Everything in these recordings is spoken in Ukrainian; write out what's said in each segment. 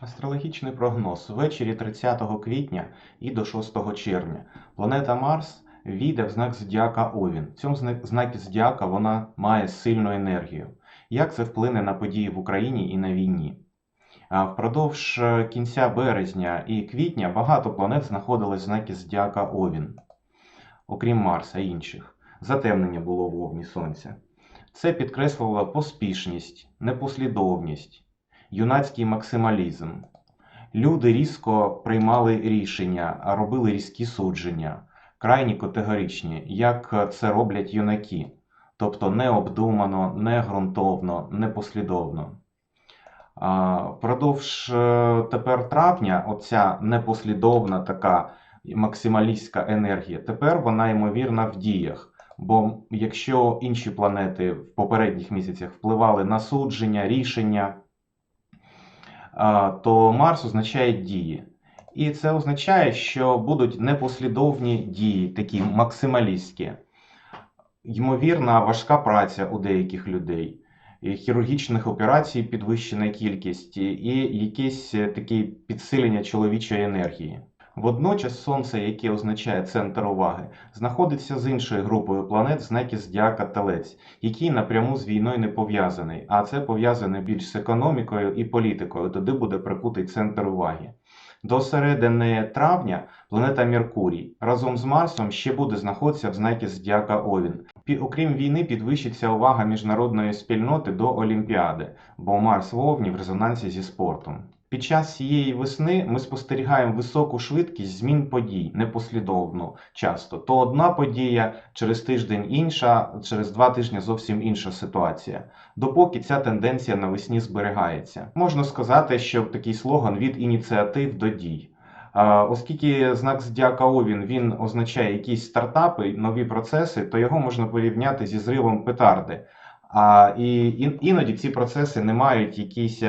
Астрологічний прогноз ввечері 30 квітня і до 6 червня. Планета Марс війде в знак Зодіака Овін. В цьому знакі Зодіака вона має сильну енергію. Як це вплине на події в Україні і на війні? Впродовж е, кінця березня і квітня багато планет знаходились в знакі Зодіака Овін, окрім Марса і інших. Затемнення було в Овні Сонця. Це підкреслювало поспішність, непослідовність, юнацький максималізм. Люди різко приймали рішення, робили різкі судження, крайні категоричні, як це роблять юнаки, тобто необдумано, негрунтовно, непослідовно. А, Впродовж е, тепер травня оця непослідовна така максималістська енергія, тепер вона ймовірна в діях. Бо якщо інші планети в попередніх місяцях впливали на судження, рішення, то Марс означає дії. І це означає, що будуть непослідовні дії, такі максималістські. Ймовірна важка праця у деяких людей, хірургічних операцій підвищена кількість, і якесь е, таке підсилення чоловічої енергії. Водночас Сонце, яке означає центр уваги, знаходиться з іншою групою планет в знакі Зодіака Телець, який напряму з війною не пов'язаний, а це пов'язане більш з економікою і політикою, туди буде прикутий центр уваги. До середини травня планета Меркурій разом з Марсом ще буде знаходитися в знакі Зодіака Овін. Окрім війни, підвищиться увага міжнародної спільноти до Олімпіади, бо Марс в Овні в резонансі зі спортом. Під час цієї весни ми спостерігаємо високу швидкість змін подій, непослідовну часто. То одна подія, через тиждень інша, через два тижні зовсім інша ситуація. Допоки ця тенденція навесні зберігається. Можна сказати, що такий слоган від ініціатив до дій. Оскільки знак Зодіака Овін він означає якісь стартапи, нові процеси, то його можна порівняти зі зривом петарди. А і іноді ці процеси не мають якісь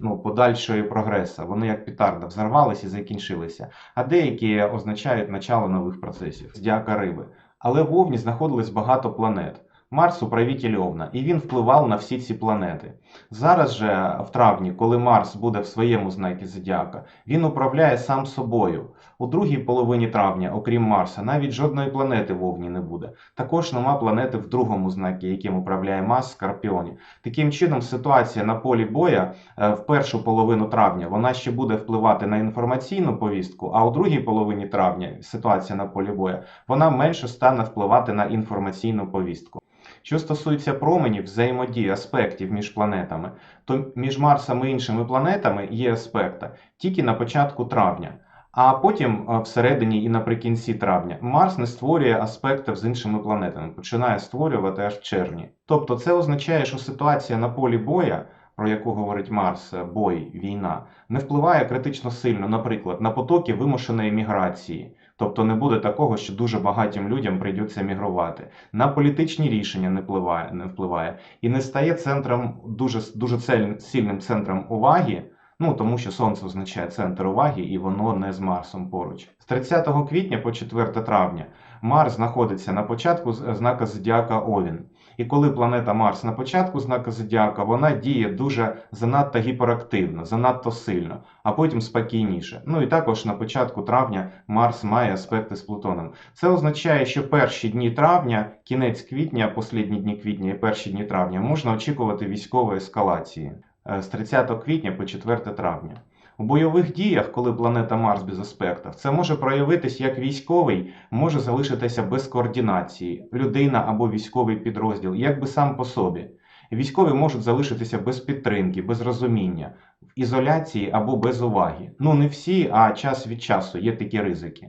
ну, подальшої прогресу. Вони як петарда взорвалися і закінчилися. А деякі означають начало нових процесів. здяка риби. Але в Овні знаходились багато планет. Марс управитель Овна, і він впливав на всі ці планети. Зараз же, в травні, коли Марс буде в своєму знакі Зодіака, він управляє сам собою. У другій половині травня, окрім Марса, навіть жодної планети в Овні не буде. Також нема планети в другому знакі, яким управляє Марс Скорпіоні. Таким чином, ситуація на полі боя е, в першу половину травня вона ще буде впливати на інформаційну повістку, а у другій половині травня ситуація на полі боя вона менше стане впливати на інформаційну повістку. Що стосується променів, взаємодії, аспектів між планетами, то між Марсом і іншими планетами є аспекти тільки на початку травня. А потім е, всередині і наприкінці травня Марс не створює аспектів з іншими планетами, починає створювати аж в червні. Тобто це означає, що ситуація на полі боя, про яку говорить Марс, е, бой, війна, не впливає критично сильно, наприклад, на потоки вимушеної міграції. Тобто не буде такого, що дуже багатім людям прийдеться мігрувати. На політичні рішення не впливає, не впливає і не стає центром дуже, дуже сильним центром уваги. Ну, тому що Сонце означає центр уваги, і воно не з Марсом поруч. З 30 квітня по 4 травня Марс знаходиться на початку з- знака Зодіака Овін. І коли планета Марс на початку знака Зодіака, вона діє дуже занадто гіперактивно, занадто сильно, а потім спокійніше. Ну і також на початку травня Марс має аспекти з Плутоном. Це означає, що перші дні травня, кінець квітня, останні дні квітня і перші дні травня можна очікувати військової ескалації е, з 30 квітня по 4 травня. У бойових діях, коли планета Марс без аспектів, це може проявитись як військовий, може залишитися без координації, людина або військовий підрозділ, якби сам по собі. Військові можуть залишитися без підтримки, без розуміння, в ізоляції або без уваги. Ну не всі, а час від часу є такі ризики.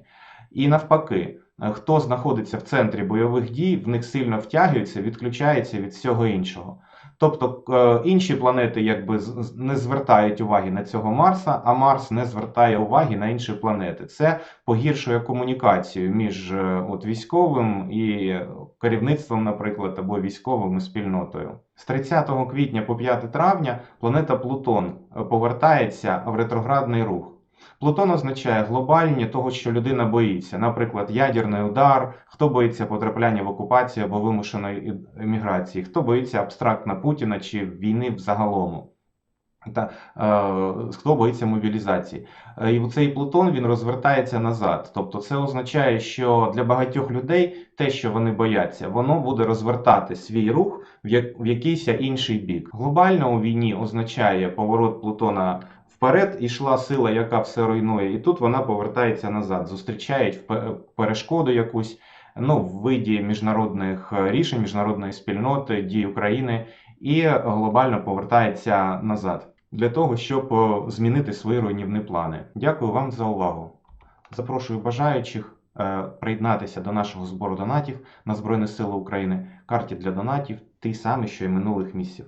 І навпаки, хто знаходиться в центрі бойових дій, в них сильно втягується, відключається від всього іншого. Тобто е, інші планети якби не звертають уваги на цього Марса, а Марс не звертає уваги на інші планети. Це погіршує комунікацію між е, от, військовим і керівництвом, наприклад, або військовим і спільнотою. З 30 квітня по 5 травня планета Плутон е, повертається в ретроградний рух. Плутон означає глобальні того, що людина боїться, наприклад, ядерний удар, хто боїться потрапляння в окупацію або вимушеної еміграції, хто боїться абстрактно Путіна чи війни взагалому. та е, хто боїться мобілізації. Е, І цей Плутон він розвертається назад. Тобто це означає, що для багатьох людей те, що вони бояться, воно буде розвертати свій рух в, як, в якийсь інший бік. Глобально у війні означає поворот Плутона вперед, і йшла сила, яка все руйнує, і тут вона повертається назад, зустрічають перешкоду якусь. Ну, в виді міжнародних е, рішень, міжнародної спільноти, дій України, і глобально повертається назад для того, щоб е, змінити свої руйнівні плани. Дякую вам за увагу. Запрошую бажаючих е, приєднатися до нашого збору донатів на Збройні Сили України. Карті для донатів ті самі, що й минулих місяців.